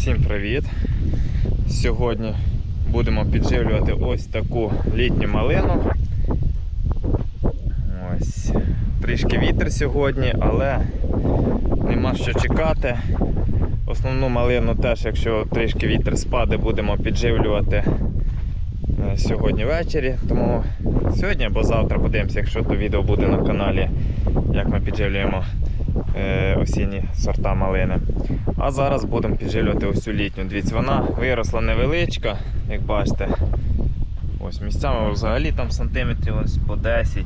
Всім привіт! Сьогодні будемо підживлювати ось таку літню малину. Ось. Трішки вітер сьогодні, але нема що чекати. Основну малину теж, якщо трішки вітер спаде, будемо підживлювати сьогодні ввечері. Тому сьогодні або завтра подивимося, якщо то відео буде на каналі, як ми підживлюємо е, осінні сорта малини. А зараз будемо підживлювати ось цю літню. Дивіться, вона виросла невеличка, як бачите. Ось місцями взагалі там сантиметрів ось по 10.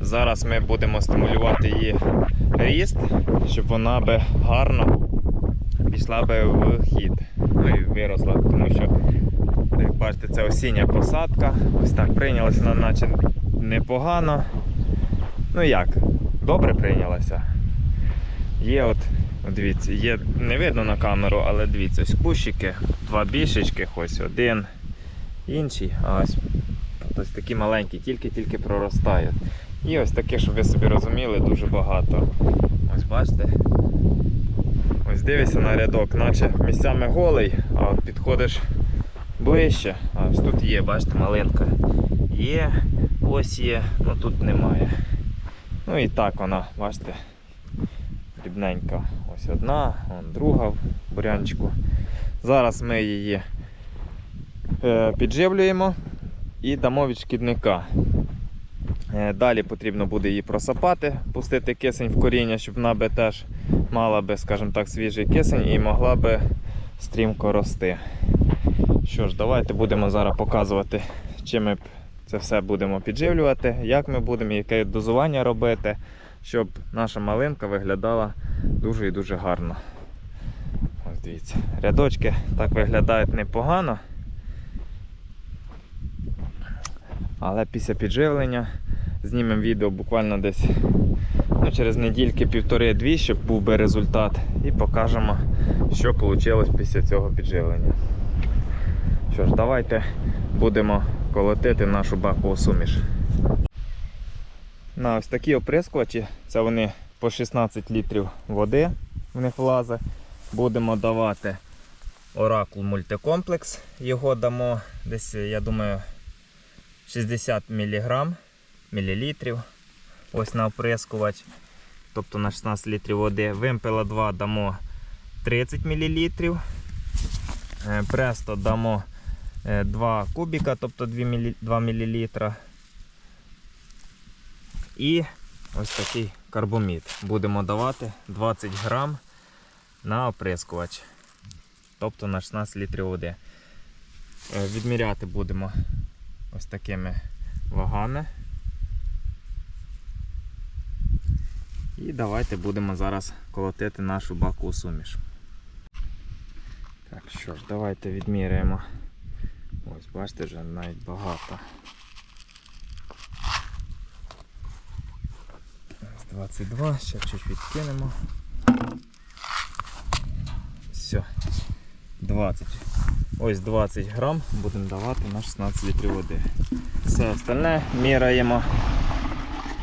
Зараз ми будемо стимулювати її ріст, щоб вона би гарно пішла би в хід. Ну і виросла, тому що, як бачите, це осіння посадка. Ось так прийнялася вона наче непогано. Ну як, добре прийнялася. Є от дивіться, є, не видно на камеру, але дивіться, ось кущики, два більшечки, ось один, інший, а ось, ось такі маленькі, тільки-тільки проростають. І ось таке, щоб ви собі розуміли, дуже багато. Ось бачите. Ось дивишся на рядок, наче місцями голий, а от підходиш ближче. Ось тут є, бачите, малинка. Є, ось є, ну тут немає. Ну і так вона, бачите, дрібненька. Ось одна, вон друга в бурянчику. Зараз ми її е, підживлюємо і дамо від шкідника. Е, Далі потрібно буде її просапати, пустити кисень в коріння, щоб вона би теж мала би, скажімо так, свіжий кисень і могла би стрімко рости. Що ж, давайте будемо зараз показувати, чим ми це все будемо підживлювати, як ми будемо, яке дозування робити, щоб наша малинка виглядала дуже і дуже гарно. Ось дивіться, рядочки так виглядають непогано. Але після підживлення знімемо відео буквально десь ну, через недільки півтори-дві, щоб був би результат, і покажемо, що вийшло після цього підживлення. Що ж, давайте будемо колотити нашу бакову суміш. На ось такі оприскувачі, це вони по 16 літрів води в них влазить. Будемо давати оракул мультикомплекс. Його дамо десь, я думаю, 60 мг мілілітрів. Ось на оприскувач. Тобто на 16 літрів води. Вимпела 2 дамо 30 мл. Престо дамо 2 кубіка, тобто 2 мл. І ось такий карбомід. Будемо давати 20 грам на оприскувач. Тобто на 16 літрів води. Е, Відміряти будемо ось такими вагами. І давайте будемо зараз колотити нашу бакову суміш. Так, що ж, давайте відміряємо. Ось, бачите, вже навіть багато. Ось 22, ще чуть відкинемо. Все. 20. Ось 20 грам будемо давати на 16 літрів води. Все остальне міряємо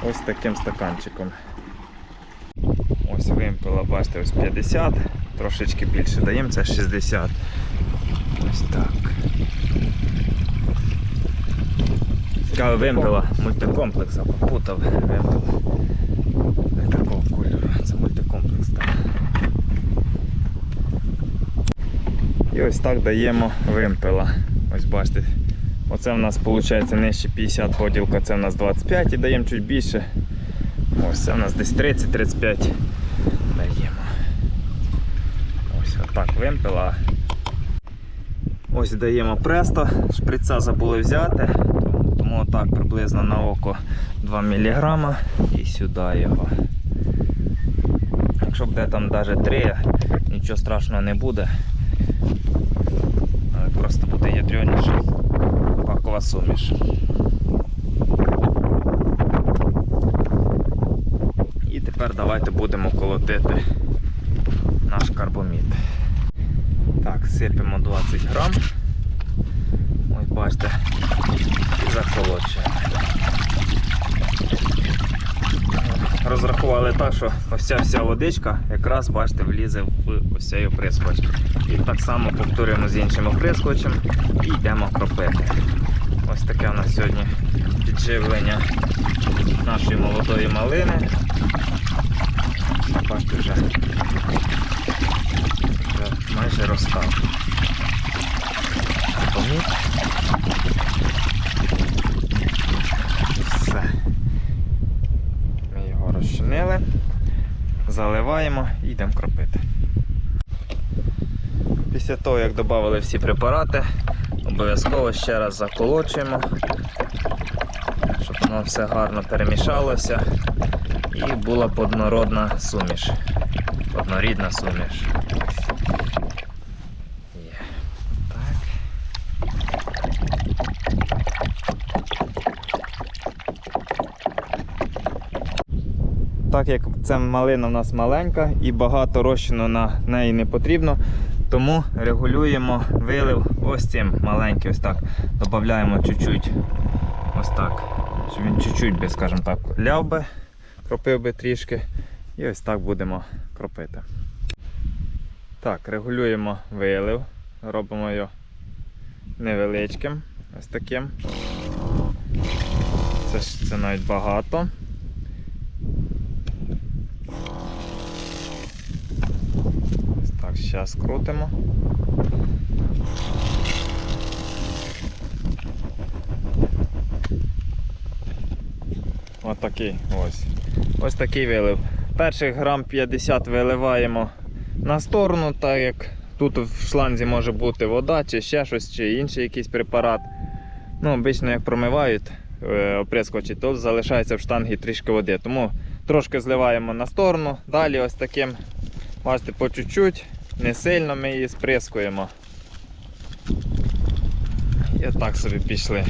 ось таким стаканчиком. Ось вимпела, бачите, ось 50, трошечки більше даємо, це 60. Ось так. Цікаво вимпела мультикомплекса, попутав вимпел. Не такого кольору, це мультикомплекс так. І ось так даємо вимпела. Ось бачите. Оце в нас виходить нижче 50 поділка, це в нас 25 і даємо чуть більше. Ось це в нас десь 30-35 даємо. Ось отак вимпела. Ось даємо престо, шприца забули взяти, отак приблизно на око 2 мг і сюди його. Якщо буде там навіть 3, нічого страшного не буде. Просто буде ядреніше пакова суміш. І тепер давайте будемо колотити наш карбомід. Так, сипемо 20 грам. Бачите, і заколочуємо. розрахували так, що ось ця вся водичка якраз, бачите, влізе в ось цей оприскувач. І так само повторюємо з іншим оприскувачем і йдемо кропити. Ось таке у нас сьогодні підживлення нашої молодої малини. Бачите, вже, вже майже розстав. Поміг. Все. Ми його розчинили, заливаємо і йдемо кропити. Після того, як додали всі препарати, обов'язково ще раз заколочуємо, щоб воно все гарно перемішалося і була однородна суміш. Однорідна суміш. Є. Так. Так як ця малина у нас маленька і багато розчину на неї не потрібно, тому регулюємо вилив ось цим маленьким, ось так. Додаємо чуть-чуть ось так. Щоб він чуть-чуть би, скажімо так, ляв би, кропив би трішки. І ось так будемо кропити. Так, регулюємо вилив, робимо його невеличким, ось таким. Це, це навіть багато. Ось так, зараз крутимо. Ось такий ось. Ось такий вилив. Перших грам 50 виливаємо на сторону, так як тут в шланзі може бути вода, чи ще щось, чи інший якийсь препарат. Ну, обично як промивають е, оприскувачі, то залишається в штангі трішки води. Тому трошки зливаємо на сторону, далі ось таким, бачите, по чуть-чуть, не сильно ми її сприскуємо. І отак собі пішли.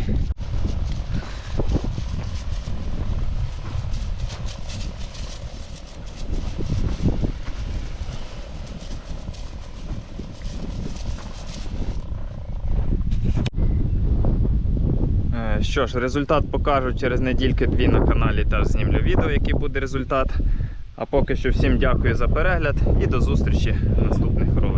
Е, Що ж, результат покажу через недільки-дві на каналі теж знімлю відео, який буде результат. А поки що всім дякую за перегляд і до зустрічі в наступних роликах.